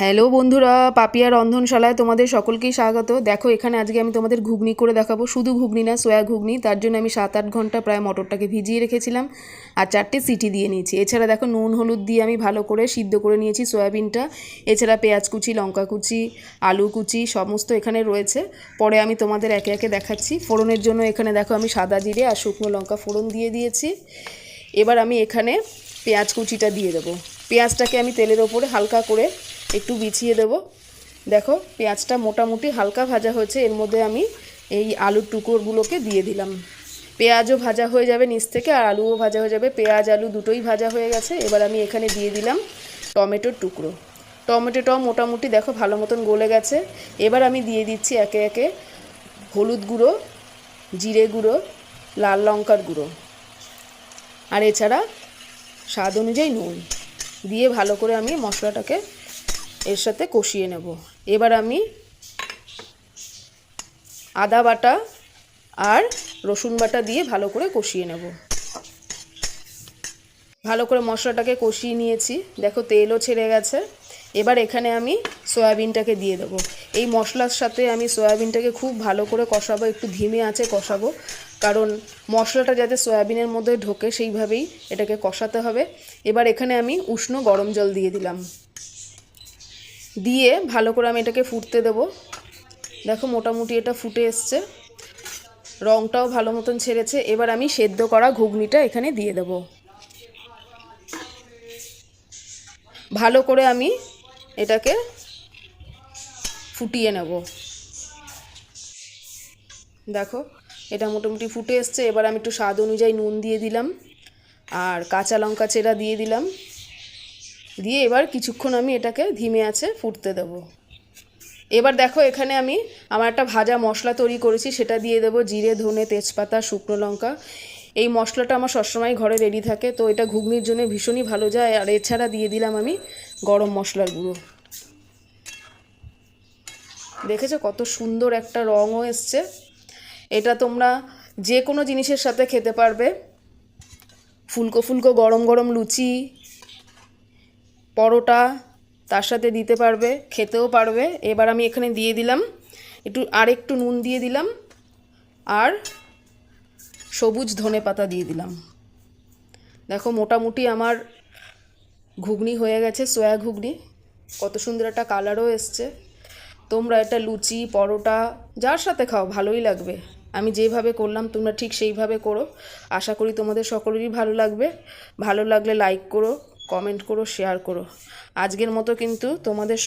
Hello বন্ধুরা, পাপিয়া রন্ধনশালায় তোমাদের সকলকেই স্বাগত। দেখো, এখানে আজকে আমি তোমাদের ঘুগনি করে দেখাবো। শুধু ঘুগনি না, সোয়া ঘুগনি। তার জন্য আমি সাত আট ঘণ্টা প্রায় মটরটাকে ভিজিয়ে রেখেছিলাম আর চারটে সিটি দিয়ে নিয়েছি। এছাড়া দেখো, নুন, হলুদ দিয়ে আমি ভালো করে সিদ্ধ করে নিয়েছি সয়াবিনটা। এছাড়া পেঁয়াজ কুচি, লঙ্কা কুচি, আলু কুচি, সমস্ত এখানে রয়েছে। পরে আমি তোমাদের একে একে দেখাচ্ছি। ফোড়নের জন্য এখানে দেখো, আমি সাদা জিরে আর শুকনো লঙ্কা ফোড়ন দিয়ে দিয়েছি। এবার আমি এখানে পেঁয়াজ কুচিটা দিয়ে দেবো। পেঁয়াজটাকে আমি তেলের ওপরে হালকা করে একটু বিছিয়ে দেব। দেখো, পেঁয়াজটা মোটামুটি হালকা ভাজা হয়েছে, এর মধ্যে আমি এই আলুর টুকরোগুলোকে দিয়ে দিলাম। পেঁয়াজও ভাজা হয়ে যাবে নিচ থেকে, আর আলুও ভাজা হয়ে যাবে। পেঁয়াজ, আলু দুটোই ভাজা হয়ে গেছে, এবার আমি এখানে দিয়ে দিলাম টমেটোর টুকরো। টমেটোটাও মোটামুটি দেখো ভালো মতন গলে গেছে। এবার আমি দিয়ে দিচ্ছি একে একে হলুদ গুঁড়ো, জিরে গুঁড়ো, লাল লঙ্কার গুঁড়ো। আর এছাড়া স্বাদ অনুযায়ী নুন। দিয়ে ভালো করে আমি মশলাটাকে এর সাথে কষিয়ে নেব। এবার আমি আদা বাটা আর রসুন বাটা দিয়ে ভালো করে কষিয়ে নেব। ভালো করে মশলাটাকে কষিয়ে নিয়েছি। দেখো তেলও ছেড়ে গেছে। এবার এখানে আমি সয়াবিনটাকে দিয়ে দেবো। এই মশলার সাথে আমি সয়াবিনটাকে খুব ভালো করে কষাবো, একটু ধিমে আছে কষাবো। কারণ মশলাটা যাতে সয়াবিনের মধ্যে ঢোকে সেইভাবেই এটাকে কষাতে হবে। এবার এখানে আমি উষ্ণ গরম জল দিয়ে দিলাম। দিয়ে ভালো করে আমি এটাকে ফুটতে দেবো। দেখো মোটামুটি এটা ফুটে এসছে। রঙটাও ভালো মতন ছেড়েছে। এবার আমি সেদ্ধ করা ঘুগনিটা এখানে দিয়ে দেবো। ভালো করে আমি এটাকে ফুটিয়ে নেব। দেখো এটা মোটামুটি ফুটে এসছে। এবার আমি একটু স্বাদ অনুযায়ী নুন দিয়ে দিলাম। আর কাঁচা লঙ্কা চেরা দিয়ে দিলাম। দিয়ে এবার কিছুক্ষণ আমি এটাকে ধিমে আছে ফুটতে দেব। এবার দেখো এখানে আমি আমার একটা ভাজা মশলা তৈরি করেছি, সেটা দিয়ে দেবো জিরে, ধনে, তেজপাতা, শুকনো লঙ্কা। এই মশলাটা আমার সবসময় ঘরে রেডি থাকে, তো এটা ঘুগনির জন্য ভীষণই ভালো যায়। আর এছাড়া দিয়ে দিলাম আমি গরম মশলার গুঁড়ো। দেখেছ কত সুন্দর একটা রঙও এসছে। এটা তোমরা যে কোনো জিনিসের সাথে খেতে পারবে। ফুলকো ফুলকো গরম গরম লুচি পরোটা তার সাথে দিতে পারবে, খেতেও পারবে। এবার আমি এখানে দিয়ে দিলাম, একটু আর একটু নুন দিয়ে দিলাম, আর সবুজ ধনে পাতা দিয়ে দিলাম। দেখো মোটামুটি আমার ঘুগনি হয়ে গেছে, সোয়া ঘুগনি। কত সুন্দর একটা কালারও এসছে। তোমরা এটা লুচি, পরোটা, যার সাথে খাও, ভালোই লাগবে। আমি যেভাবে করলাম, তোমরা ঠিক সেইভাবে করো। আশা করি তোমাদের সকলেরই ভালো লাগবে। ভালো লাগলে লাইক করো। কমেন্ট করো শেয়ার করো। আজকের মতো কিন্তু তোমাদের